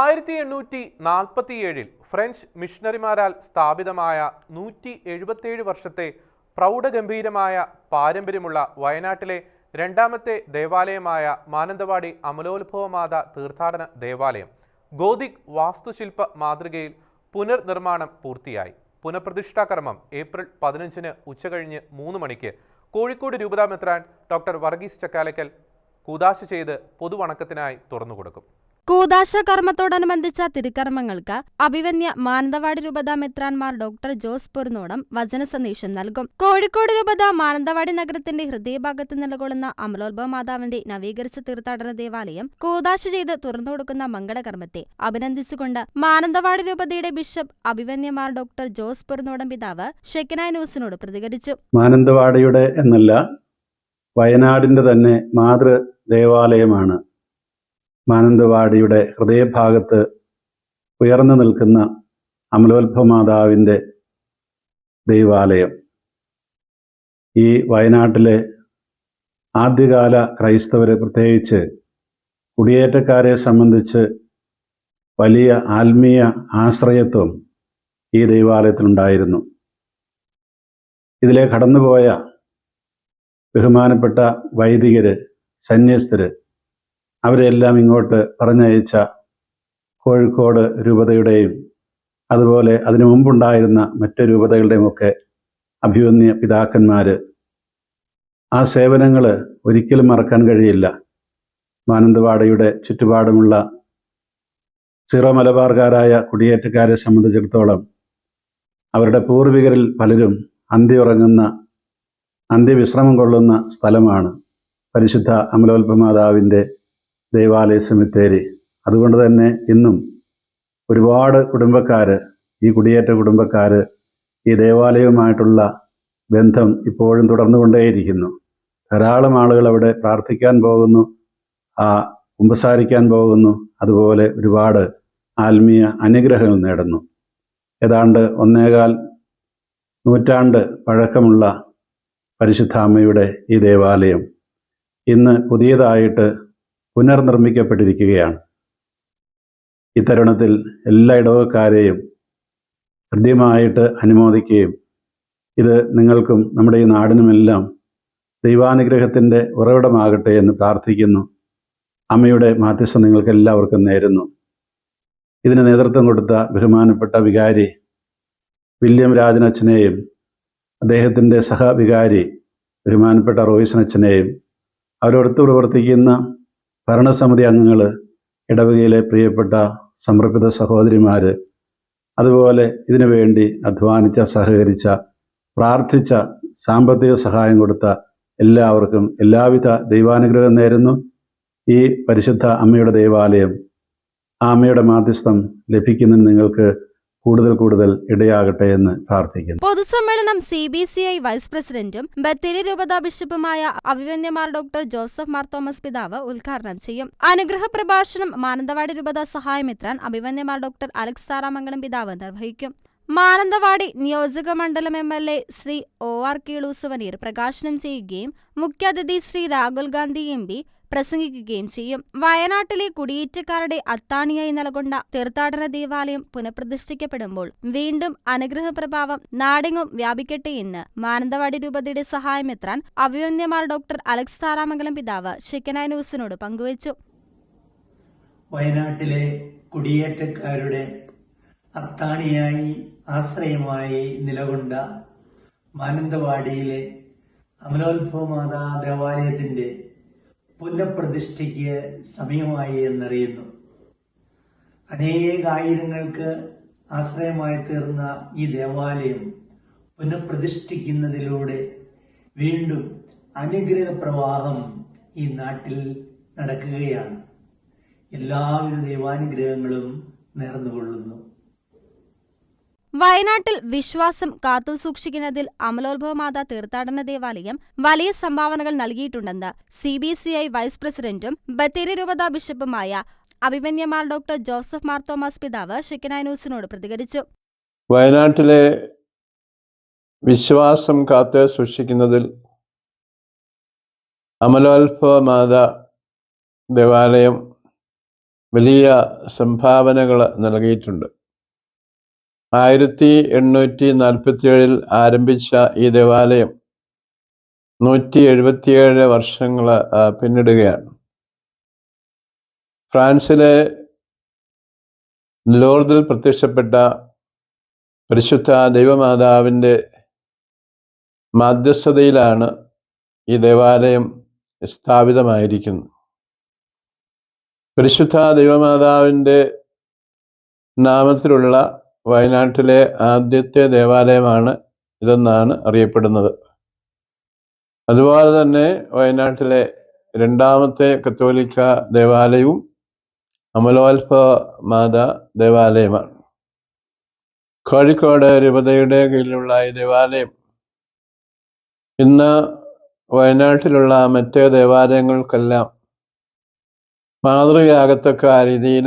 ആയിരത്തി എണ്ണൂറ്റി നാൽപ്പത്തിയേഴിൽ ഫ്രഞ്ച് മിഷണറിമാരാൽ സ്ഥാപിതമായ നൂറ്റി എഴുപത്തിയേഴ് വർഷത്തെ പ്രൗഢഗംഭീരമായ പാരമ്പര്യമുള്ള വയനാട്ടിലെ രണ്ടാമത്തെ ദേവാലയമായ മാനന്തവാടി അമലോത്ഭവമാത തീർത്ഥാടന ദേവാലയം ഗോതിക് വാസ്തുശില്പ മാതൃകയിൽ പുനർനിർമ്മാണം പൂർത്തിയായി. പുനഃപ്രതിഷ്ഠാ കർമ്മം ഏപ്രിൽ പതിനഞ്ചിന് ഉച്ചകഴിഞ്ഞ് മൂന്ന് മണിക്ക് കോഴിക്കോട് രൂപതാ മെത്രാൻ ഡോക്ടർ വർഗീസ് ചക്കാലക്കൽ കൂതാശ ചെയ്ത് പൊതുവണക്കത്തിനായി തുറന്നുകൊടുക്കും. കൂതാശ കർമ്മത്തോടനുബന്ധിച്ച തിരുക്കർമ്മങ്ങൾക്ക് അഭിവന്യ മാനന്തവാടി രൂപത മെത്രാൻമാർ ഡോക്ടർ ജോസ് പൊരുന്നോടം വചന സന്ദേശം നൽകും. കോഴിക്കോട് രൂപത മാനന്തവാടി നഗരത്തിന്റെ ഹൃദയഭാഗത്ത് നിലകൊള്ളുന്ന അമലോത്ഭവ മാതാവിന്റെ നവീകരിച്ച തീർത്ഥാടന ദേവാലയം കൂതാശ ചെയ്ത് തുറന്നുകൊടുക്കുന്ന മംഗളകർമ്മത്തെ അഭിനന്ദിച്ചുകൊണ്ട് മാനന്തവാടി രൂപതയുടെ ബിഷപ്പ് അഭിവന്യമാർ ഡോക്ടർ ജോസ് പൊരുന്നോടം പിതാവ് ഷെക്കനായ ന്യൂസിനോട് പ്രതികരിച്ചു. മാനന്തവാടിയുടെ എന്നല്ല വയനാടിന്റെ തന്നെ മാതൃ ദേവാലയമാണ് മാനന്തവാടിയുടെ ഹൃദയഭാഗത്ത് ഉയർന്നു നിൽക്കുന്ന അമലോത്ഭമാതാവിന്റെ ദൈവാലയം. ഈ വയനാട്ടിലെ ആദ്യകാല ക്രൈസ്തവരെ പ്രത്യേകിച്ച് കുടിയേറ്റക്കാരെ സംബന്ധിച്ച് വലിയ ആത്മീയ ആശ്രയത്വം ഈ ദൈവാലയത്തിലുണ്ടായിരുന്നു. ഇതിലെ കടന്നുപോയ ബഹുമാനപ്പെട്ട വൈദികര് സന്യസ്തര് അവരെല്ലാം ഇങ്ങോട്ട് പറഞ്ഞയച്ച കോഴിക്കോട് രൂപതയുടെയും അതുപോലെ അതിനു മുമ്പുണ്ടായിരുന്ന മറ്റ് രൂപതകളുടെയും ഒക്കെ അഭിവന്യ പിതാക്കന്മാര്. ആ സേവനങ്ങൾ ഒരിക്കലും മറക്കാൻ കഴിയില്ല. മാനന്തവാടയുടെ ചുറ്റുപാടുമുള്ള സിറോ മലബാർക്കാരായ കുടിയേറ്റക്കാരെ സംബന്ധിച്ചിടത്തോളം അവരുടെ പൂർവികരിൽ പലരും അന്തിയുറങ്ങുന്ന അന്ത്യവിശ്രമം കൊള്ളുന്ന സ്ഥലമാണ് പരിശുദ്ധ അമലോത്ഭമാതാവിന്റെ ദേവാലയ സെമിത്തേരി. അതുകൊണ്ട് തന്നെ ഇന്നും ഒരുപാട് കുടുംബക്കാർ ഈ കുടിയേറ്റ കുടുംബക്കാർ ഈ ദേവാലയവുമായിട്ടുള്ള ബന്ധം ഇപ്പോഴും തുടർന്നുകൊണ്ടേയിരിക്കുന്നു. ധാരാളം ആളുകൾ അവിടെ പ്രാർത്ഥിക്കാൻ പോകുന്നു ആ കുമ്പസാരിക്കാൻ പോകുന്നു അതുപോലെ ഒരുപാട് ആത്മീയ അനുഗ്രഹങ്ങൾ നേടുന്നു. ഏതാണ്ട് ഒന്നേകാൽ നൂറ്റാണ്ട് പഴക്കമുള്ള പരിശുദ്ധാമ്മയുടെ ഈ ദേവാലയം ഇന്ന് പുതിയതായിട്ട് പുനർനിർമ്മിക്കപ്പെട്ടിരിക്കുകയാണ്. ഇത്തരുണത്തിൽ എല്ലാ ഇടവക്കാരെയും ഹൃദ്യമായിട്ട് അനുമോദിക്കുകയും ഇത് നിങ്ങൾക്കും നമ്മുടെ ഈ നാടിനുമെല്ലാം ദൈവാനുഗ്രഹത്തിന്റെ ഉറവിടമാകട്ടെ എന്ന് പ്രാർത്ഥിക്കുന്നു. അമ്മയുടെ മാധ്യസ്ഥം നിങ്ങൾക്ക് എല്ലാവർക്കും നേരുന്നു. ഇതിന് നേതൃത്വം കൊടുത്ത ബഹുമാനപ്പെട്ട വികാരി വില്യം രാജനച്ഛനെയും അദ്ദേഹത്തിന്റെ സഹവികാരി ബഹുമാനപ്പെട്ട റോയിസനച്ഛനെയും അവരോടൊത്ത് പ്രവർത്തിക്കുന്ന ഭരണസമിതി അംഗങ്ങൾ ഇടവകയിലെ പ്രിയപ്പെട്ട സമർപ്പിത സഹോദരിമാർ അതുപോലെ ഇതിനു വേണ്ടി അധ്വാനിച്ച സഹകരിച്ച പ്രാർത്ഥിച്ച സാമ്പത്തിക സഹായം കൊടുത്ത എല്ലാവർക്കും എല്ലാവിധ ദൈവാനുഗ്രഹം നേരുന്നു. ഈ പരിശുദ്ധ അമ്മയുടെ ദേവാലയം അമ്മയുടെ മാധ്യസ്ഥം ലഭിക്കുന്നതിന് നിങ്ങൾക്ക് കൂടുതൽ കൂടുതൽ ഇടയാകട്ടെ എന്ന് പ്രാർത്ഥിക്കുന്നു. പൊതുസമ്മേളനം C B C I vice പ്രസിഡന്റും ബത്തേരി രൂപതാ ബിഷപ്പുമായ അഭിവന്യമാർ ഡോക്ടർ ജോസഫ് മാർ തോമസ് പിതാവ് ഉദ്ഘാടനം ചെയ്യും. അനുഗ്രഹ പ്രഭാഷണം മാനന്തവാടി രൂപതാ സഹായമിത്രാൻ അഭിവന്യമാർ ഡോക്ടർ അലക്സ് സാറാമംഗലം പിതാവ് നിർവഹിക്കും. മാനന്തവാടി നിയോജക മണ്ഡലം M L A Shri O R കീളൂസുവനീർ പ്രകാശനം ചെയ്യുകയും മുഖ്യാതിഥി ശ്രീ രാഹുൽ ഗാന്ധി എം പി പ്രസംഗിക്കുകയും ചെയ്യും. വയനാട്ടിലെ കുടിയേറ്റക്കാരുടെ അത്താണിയായി നൽകൊണ്ട തീർത്ഥാടന ദേവാലയം പുനഃപ്രതിഷ്ഠിക്കപ്പെടുമ്പോൾ വീണ്ടും അനുഗ്രഹ പ്രഭാവം നാടെങ്ങും വ്യാപിക്കട്ടെ എന്ന് മാനന്തവാടി രൂപതയുടെ സഹായമെത്രാൻ അഭിവന്യമാർ ഡോക്ടർ അലക്സ് താരാമംഗലം പിതാവ് ഷിക്കനായ ന്യൂസിനോട് പങ്കുവച്ചു. വയനാട്ടിലെ കുടിയേറ്റക്കാരുടെ അത്താണിയായി ആശ്രയമായി നിലകൊണ്ട മാനന്തവാടിയിലെ അമലോത്ഭവ മാതാ ദേവാലയത്തിന്റെ പുനഃപ്രതിഷ്ഠയ്ക്ക് സമയമായി എന്നറിയുന്നു. അനേകായിരങ്ങൾക്ക് ആശ്രയമായി തീർന്ന ഈ ദേവാലയം പുനഃപ്രതിഷ്ഠിക്കുന്നതിലൂടെ വീണ്ടും അനുഗ്രഹ പ്രവാഹം ഈ നാട്ടിൽ നടക്കുകയാണ്. എല്ലാവിധ ദൈവാനുഗ്രഹങ്ങളും നേർന്നുകൊള്ളുന്നു. വയനാട്ടിൽ വിശ്വാസം കാത്തു സൂക്ഷിക്കുന്നതിൽ അമലോത്ഭവമാതാ തീർത്ഥാടന ദേവാലയം വലിയ സംഭാവനകൾ നൽകിയിട്ടുണ്ടെന്ന് C B C I vice പ്രസിഡന്റും ബത്തേരി രൂപതാ ബിഷപ്പുമായ അഭിമന്യമാർ ഡോക്ടർ ജോസഫ് മാർ തോമസ് പിതാവ് ഷിക്കനായ പ്രതികരിച്ചു. വയനാട്ടിലെ വിശ്വാസം കാത്തു സൂക്ഷിക്കുന്നതിൽ അമലോത്ഭവ മാതാ ദേവാലയം വലിയ സംഭാവനകൾ നൽകിയിട്ടുണ്ട്. ആയിരത്തി എണ്ണൂറ്റി നാൽപ്പത്തി ഏഴിൽ ആരംഭിച്ച ഈ ദേവാലയം നൂറ്റി എഴുപത്തിയേഴ് വർഷങ്ങൾ പിന്നിടുകയാണ്. ഫ്രാൻസിലെ ലോർദിൽ പ്രത്യക്ഷപ്പെട്ട പരിശുദ്ധ ദൈവമാതാവിന്റെ മാധ്യസ്ഥതയിലാണ് ഈ ദേവാലയം സ്ഥാപിതമായിരിക്കുന്നത്. പരിശുദ്ധ ദൈവമാതാവിന്റെ നാമത്തിലുള്ള വയനാട്ടിലെ ആദ്യത്തെ ദേവാലയമാണ് ഇതെന്നാണ് അറിയപ്പെടുന്നത്. അതുപോലെ തന്നെ വയനാട്ടിലെ രണ്ടാമത്തെ കത്തോലിക്ക ദേവാലയവും അമലോത്ഭ മാതാ ദേവാലയമാണ്. കോഴിക്കോട് രൂപതയുടെ കീഴിലുള്ള ഈ ദേവാലയം ഇന്ന് വയനാട്ടിലുള്ള മറ്റ് ദേവാലയങ്ങൾക്കെല്ലാം മാതൃകയാകത്തക്ക രീതിയിൽ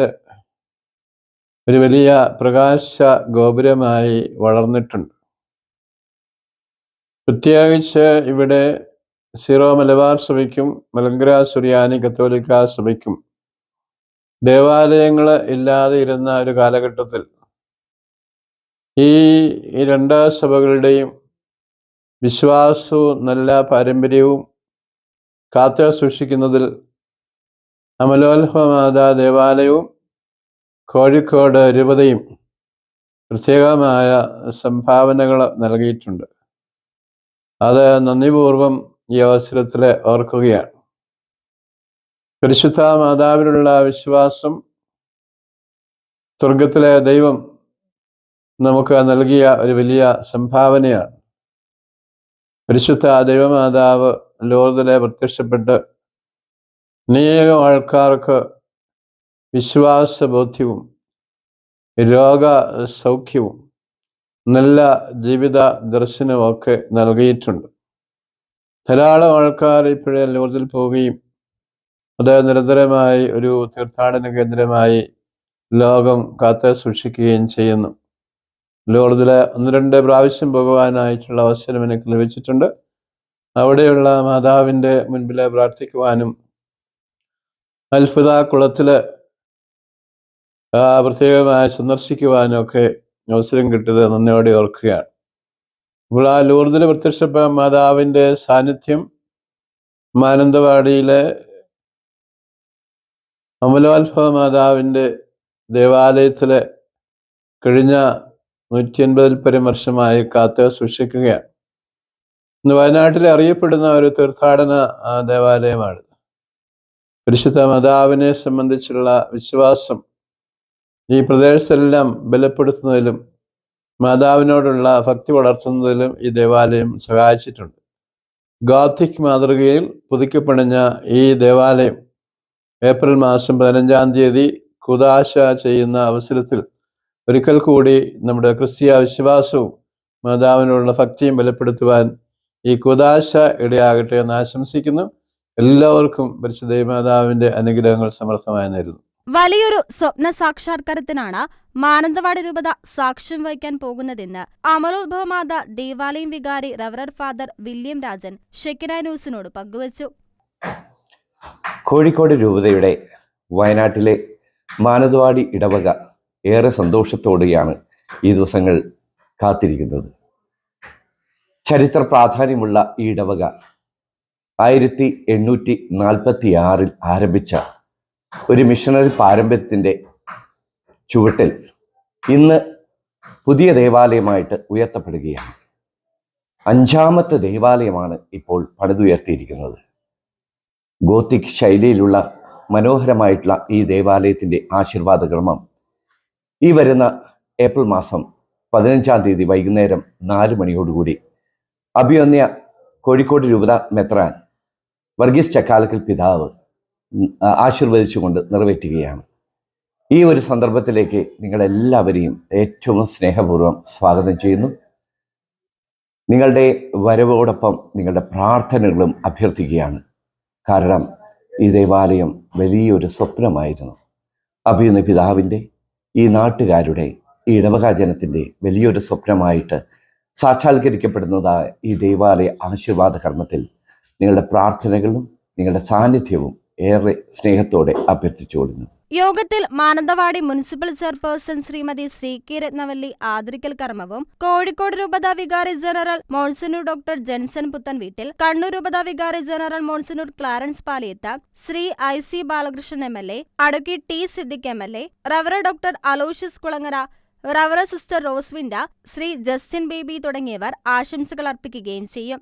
ഒരു വലിയ പ്രകാശ ഗോപുരമായി വളർന്നിട്ടുണ്ട്. പ്രത്യേകിച്ച് ഇവിടെ സീറോ മലബാർ സഭയ്ക്കും മലങ്കര സുറിയാനി കത്തോലിക്ക സഭയ്ക്കും ദേവാലയങ്ങൾ ഇല്ലാതെ ഇരുന്ന ഒരു കാലഘട്ടത്തിൽ ഈ രണ്ട് സഭകളുടെയും വിശ്വാസവും നല്ല പാരമ്പര്യവും കാത്തു സൂക്ഷിക്കുന്നതിൽ അമലോത്ഭവമാതാ ദേവാലയവും കോഴിക്കോട് രൂപതയും പ്രത്യേകമായ സംഭാവനകൾ നൽകിയിട്ടുണ്ട്. അത് നന്ദിപൂർവം ഈ അവസരത്തിൽ ഓർക്കുകയാണ്. പരിശുദ്ധ മാതാവിനുള്ള വിശ്വാസം സ്വർഗത്തിലെ ദൈവം നമുക്ക് നൽകിയ ഒരു വലിയ സംഭാവനയാണ്. പരിശുദ്ധ ദൈവമാതാവ് ലോകത്തിലെ പ്രത്യക്ഷപ്പെട്ട് അനേകം ആൾക്കാർക്ക് വിശ്വാസബോധ്യവും രോഗ സൗഖ്യവും നല്ല ജീവിത ദർശനവും ഒക്കെ നൽകിയിട്ടുണ്ട്. ധാരാളം ആൾക്കാർ ഇപ്പോഴേ ലോകത്തിൽ പോവുകയും അത് നിരന്തരമായി ഒരു തീർത്ഥാടന കേന്ദ്രമായി ലോകം കാത്തു സൂക്ഷിക്കുകയും ചെയ്യുന്നു. ലോകത്തിലെ ഒന്ന് രണ്ട് പ്രാവശ്യം പോകുവാനായിട്ടുള്ള അവസരം എനിക്ക് ലഭിച്ചിട്ടുണ്ട്. അവിടെയുള്ള മാതാവിന്റെ മുൻപിൽ പ്രാർത്ഥിക്കുവാനും അത്ഭുത കുളത്തിൽ പ്രത്യേകമായി സന്ദർശിക്കുവാനൊക്കെ അവസരം കിട്ടിയത് നന്ദിയോടെ ഓർക്കുകയാണ്. ഇപ്പോൾ ആ ലൂർദിൽ പ്രത്യക്ഷപ്പെട്ട മാതാവിന്റെ സാന്നിധ്യം മാനന്തവാടിയിലെ അമലോത്ഭവ മാതാവിന്റെ ദേവാലയത്തിലെ കഴിഞ്ഞ നൂറ്റി അൻപതിൽ പരം വർഷമായി കാത്ത് സൂക്ഷിക്കുകയാണ്. ഇന്ന് വയനാട്ടിലെ അറിയപ്പെടുന്ന ഒരു തീർത്ഥാടന ദേവാലയമാണ് പരിശുദ്ധ മാതാവിനെ സംബന്ധിച്ചുള്ള വിശ്വാസം ഈ പ്രദേശത്തെല്ലാം ബലപ്പെടുത്തുന്നതിലും മാതാവിനോടുള്ള ഭക്തി വളർത്തുന്നതിലും ഈ ദേവാലയം സഹായിച്ചിട്ടുണ്ട്. ഗാത്തിക് മാതൃകയിൽ പുതുക്കിപ്പണിഞ്ഞ ഈ ദേവാലയം ഏപ്രിൽ മാസം പതിനഞ്ചാം തീയതി കുദാശ ചെയ്യുന്ന അവസരത്തിൽ ഒരിക്കൽ കൂടി നമ്മുടെ ക്രിസ്തീയ വിശ്വാസവും മാതാവിനോടുള്ള ഭക്തിയും ബലപ്പെടുത്തുവാൻ ഈ കുദാശ ഇടയാകട്ടെ എന്ന് ആശംസിക്കുന്നു. എല്ലാവർക്കും പരിശുദ്ധ മാതാവിന്റെ അനുഗ്രഹങ്ങൾ സമർത്ഥമായി നേരുന്നു. വലിയൊരു സ്വപ്ന സാക്ഷാത്കാരത്തിനാണ് മാനന്തവാടി രൂപത സാക്ഷ്യം വഹിക്കാൻ പോകുന്നതെന്ന് അമലോത്ഭവമാത ദേവാലയം വികാരി റവറർ ഫാദർ വില്യം രാജൻ ഷെക്കിന ന്യൂസിനോട് പങ്കുവച്ചു. കോഴിക്കോട് രൂപതയുടെ വയനാട്ടിലെ മാനന്തവാടി ഇടവക ഏറെ സന്തോഷത്തോടെയാണ് ഈ ദിവസങ്ങൾ കാത്തിരിക്കുന്നത്. ചരിത്ര പ്രാധാന്യമുള്ള ഈ ഇടവക ആയിരത്തി എണ്ണൂറ്റി നാൽപ്പത്തി ആറിൽ ആരംഭിച്ച ഒരു മിഷണറി പാരമ്പര്യത്തിന്റെ ചുവട്ടിൽ ഇന്ന് പുതിയ ദേവാലയമായിട്ട് ഉയർത്തപ്പെടുകയാണ്. അഞ്ചാമത്തെ ദേവാലയമാണ് ഇപ്പോൾ പണിതുയർത്തിയിരിക്കുന്നത് ഗോത്തിക് ശൈലിയിലുള്ള മനോഹരമായിട്ടുള്ള ഈ ദേവാലയത്തിന്റെ ആശീർവാദ ക്രമം ഈ വരുന്ന ഏപ്രിൽ മാസം പതിനഞ്ചാം തീയതി വൈകുന്നേരം നാല് മണിയോടുകൂടി അഭിയന്യ കോഴിക്കോട് രൂപത മെത്രാൻ വർഗീസ് ചക്കാലക്കൽ പിതാവ് ആശീർവദിച്ചുകൊണ്ട് നിറവേറ്റുകയാണ്. ഈ ഒരു സന്ദർഭത്തിലേക്ക് നിങ്ങളെല്ലാവരെയും ഏറ്റവും സ്നേഹപൂർവം സ്വാഗതം ചെയ്യുന്നു. നിങ്ങളുടെ വരവോടൊപ്പം നിങ്ങളുടെ പ്രാർത്ഥനകളും അഭ്യർത്ഥിക്കുകയാണ്. കാരണം ഈ ദേവാലയം വലിയൊരു സ്വപ്നമായിരുന്നു. അഭിയുന്ന പിതാവിന്റെ ഈ നാട്ടുകാരുടെ ഈ ഇടവക ജനത്തിന്റെ വലിയൊരു സ്വപ്നമായിട്ട് സാക്ഷാത്കരിക്കപ്പെടുന്നതായ ഈ ദേവാലയ ആശീർവാദ കർമ്മത്തിൽ നിങ്ങളുടെ പ്രാർത്ഥനകളും നിങ്ങളുടെ സാന്നിധ്യവും ഏറെ സ്നേഹത്തോടെ അഭ്യർത്ഥിച്ചുകൊള്ളുന്നു യോഗത്തിൽ Mananthavady municipal chairperson Shrimati Shri K Rathnavalli ആദരിക്കൽ കർമ്മവും കോഴിക്കോട് രൂപത വികാരി ജനറൽ മോൺസനൂർ ഡോക്ടർ ജെൻസൺ പുത്തൻ വീട്ടിൽ കണ്ണൂർ രൂപത വികാരി general മോൺസനൂർ Clarence Paliyath Shri I C Balakrishnan M L A അടുക്കി T Siddique M L A റവറ doctor Aloysius Kulangara റവറ sister റോസ്വിൻഡ Shri Justin baby തുടങ്ങിയവർ ആശംസകൾ അർപ്പിക്കുകയും ചെയ്യും.